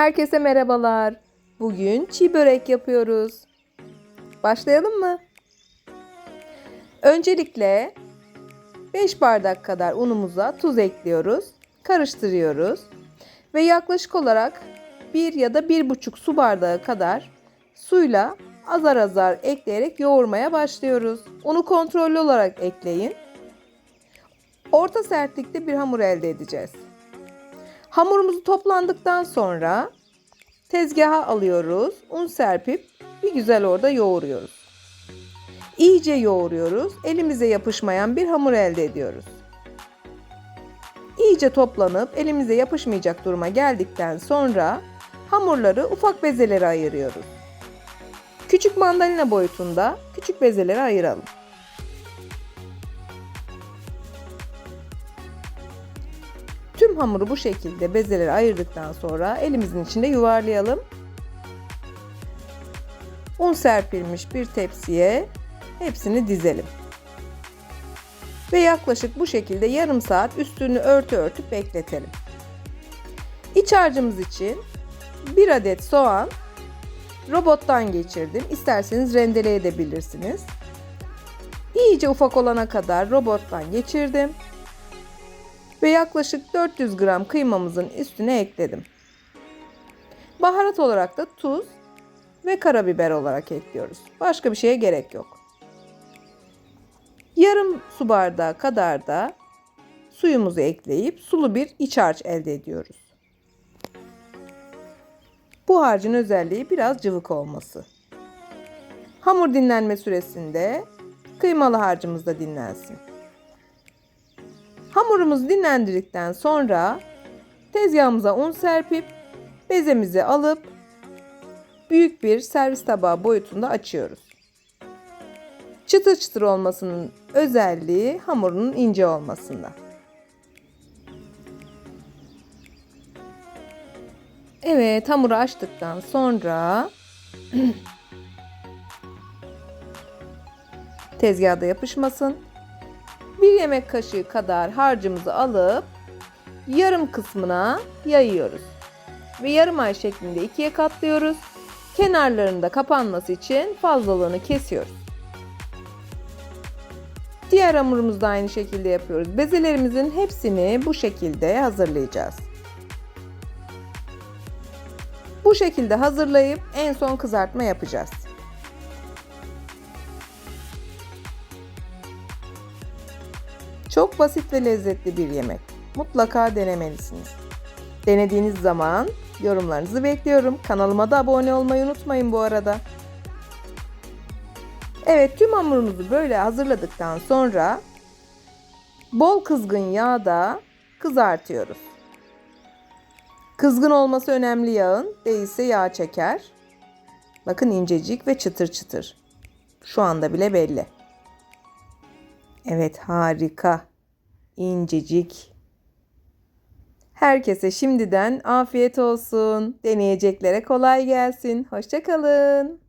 Herkese merhabalar. Bugün çiğ börek yapıyoruz. Başlayalım mı? Öncelikle 5 bardak kadar unumuza tuz ekliyoruz. Karıştırıyoruz. Ve yaklaşık olarak 1 ya da 1,5 su bardağı kadar suyla azar azar ekleyerek yoğurmaya başlıyoruz. Unu kontrollü olarak ekleyin. Orta sertlikte bir hamur elde edeceğiz. Hamurumuzu toplandıktan sonra tezgaha alıyoruz. Un serpip bir güzel orada yoğuruyoruz. İyice yoğuruyoruz. Elimize yapışmayan bir hamur elde ediyoruz. İyice toplanıp elimize yapışmayacak duruma geldikten sonra hamurları ufak bezelere ayırıyoruz. Küçük mandalina boyutunda küçük bezelere ayıralım. Tüm hamuru bu şekilde bezelere ayırdıktan sonra elimizin içinde yuvarlayalım. Un serpilmiş bir tepsiye hepsini dizelim. Ve yaklaşık bu şekilde yarım saat üstünü örtü örtüp bekletelim. İç harcımız için bir adet soğan robottan geçirdim. İsterseniz rendeleyebilirsiniz. İyice ufak olana kadar robottan geçirdim ve yaklaşık 400 gram kıymamızın üstüne ekledim. Baharat olarak da tuz ve karabiber olarak ekliyoruz. Başka bir şeye gerek yok. Yarım su bardağı kadar da suyumuzu ekleyip sulu bir iç harç elde ediyoruz. Bu harcın özelliği biraz cıvık olması. Hamur dinlenme süresinde kıymalı harcımız da dinlensin. Hamurumuzu dinlendirdikten sonra tezgahımıza un serpip bezemizi alıp büyük bir servis tabağı boyutunda açıyoruz. Çıtır çıtır olmasının özelliği hamurunun ince olmasında. Evet, hamuru açtıktan sonra tezgahda yapışmasın. Bir yemek kaşığı kadar harcımızı alıp yarım kısmına yayıyoruz. Ve yarım ay şeklinde ikiye katlıyoruz. Kenarlarında kapanması için fazlalığını kesiyoruz. Diğer hamurumuzu da aynı şekilde yapıyoruz. Bezelerimizin hepsini bu şekilde hazırlayacağız. Bu şekilde hazırlayıp en son kızartma yapacağız. Çok basit ve lezzetli bir yemek. Mutlaka denemelisiniz. Denediğiniz zaman yorumlarınızı bekliyorum. Kanalıma da abone olmayı unutmayın bu arada. Evet tüm hamurumuzu böyle hazırladıktan sonra bol kızgın yağda kızartıyoruz. Kızgın olması önemli yağın. Değilse yağ çeker. Bakın incecik ve çıtır çıtır. Şu anda bile belli. Evet harika. İncecik. Herkese şimdiden afiyet olsun. Deneyeceklere kolay gelsin. Hoşçakalın.